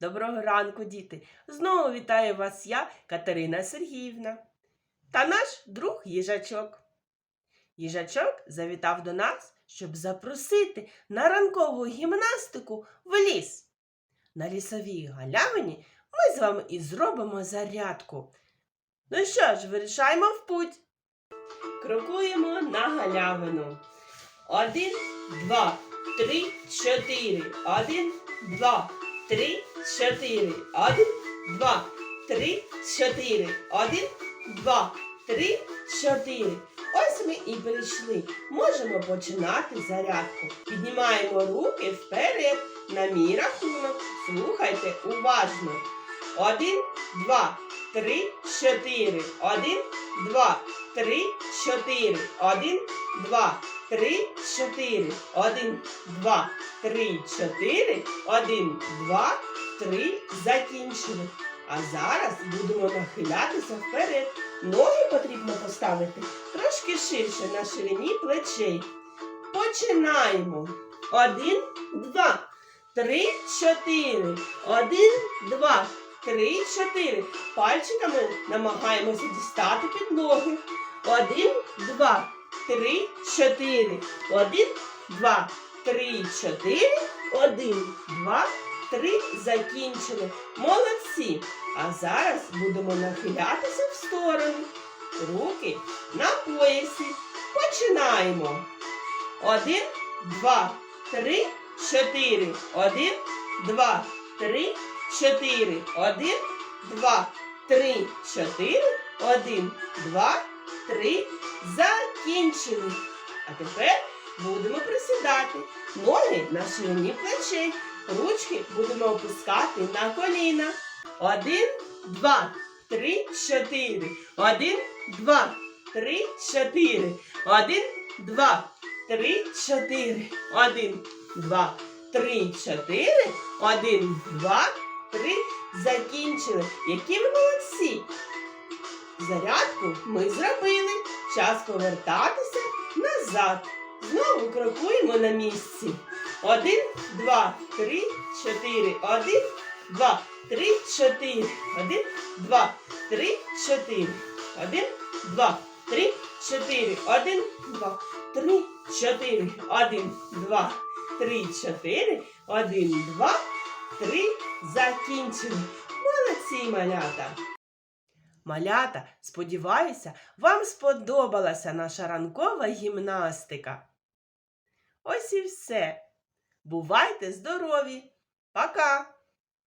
Доброго ранку, діти! Знову вітаю вас я, Катерина Сергіївна, та наш друг їжачок. Їжачок завітав до нас, щоб запросити на ранкову гімнастику в ліс. На лісовій галявині ми з вами і зробимо зарядку. Ну що ж, вирішаємо в путь. Крокуємо на галявину. Один, два, три, чотири. Один, два, три, чотири. Один, два, три, чотири. Один, два, три, чотири. Ось ми і прийшли. Можемо починати зарядку. Піднімаємо руки вперед на мій рахунок. Слухайте уважно. Один, два, три, чотири. Один, два, три, чотири. Один, два, три, чотири. Один, два, три, чотири. Один, два, три. Закінчили. А зараз будемо нахилятися вперед. Ноги потрібно поставити трошки ширше на ширині плечей. Починаємо. Один, два, три, чотири. Один, два, три, чотири. Пальчиками намагаємося дістати підлоги. Один, два, три, чотири. Один, два, три, чотири. Один, два, три. Закінчили. Молодці. А зараз будемо нахилятися в сторону. Руки на поясі. Починаємо. Один, два, три, чотири. Один, два, три, чотири. Один, два, три, чотири. Один, два, три. Закінчили. А тепер будемо присідати. Ноги на ширині плечей. Ручки будемо опускати на коліна. Один, два, три, чотири. Один, два, три, чотири. Один, два, три, чотири. Один, два, три, чотири. Один, два, три. Закінчили. Які ви молодці! Зарядку ми зробили. Час повертатися назад. Знову крокуємо на місці. Один, два, три, чотири. Один, два, три, чотири. Один, два, три, чотири. Один, два, три, чотири. Один, два, три, чотири. Один, два, три, чотири. Один, два, три. Закінчили. Молодці, малята. Малята, сподіваюся, вам сподобалася наша ранкова гімнастика. Ось і все. Бувайте здорові! Пока!